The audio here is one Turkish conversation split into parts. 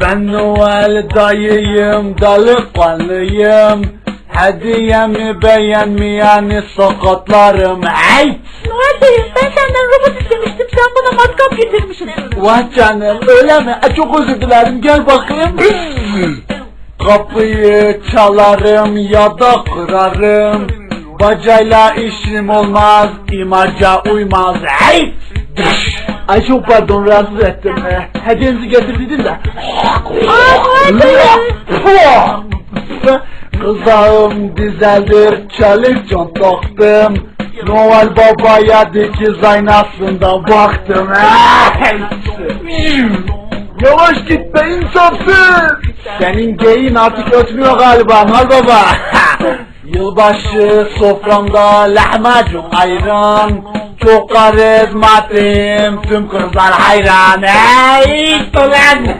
Ben Noel dayıyım, delikanlıyım. Hediyemi beğenmeyeni sakatlarım. Hey! Noel dayı ben senden robot istemiştim sen bana matkap getirmişsin. Vah canım öyle mi? E, çok özür dilerim gel bakayım. Kapıyı çalarım ya da kırarım. Bacayla işim olmaz, imaca uymaz. Hey! Ay çok pardon rahatsız ettim. E, Hediyenizi getirdim de. Kızağım dizeldir, çalışcan taktım. Noel Baba'ya dikiz aynasında baktım. Yavaş git be insafsız. Senin geyin artık ötmüyor galiba Noel Baba. Yılbaşı soframda lahmacun ayran. Çok karizmatiyim, tüm kızlar hayran. Ey ulan!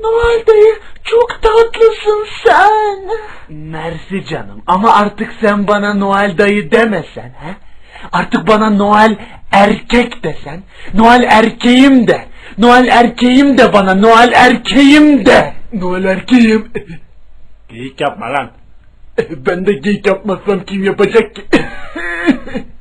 Noel dayı çok tatlısın sen. Mersi canım ama artık sen bana Noel dayı demesen he? Artık bana Noel erkek desen. Noel erkeğim de. Noel erkeğim de bana Noel erkeğim de. Noel erkeğim. Geyik yapma lan. Ben de geyik yapmazsam kim yapacak ki?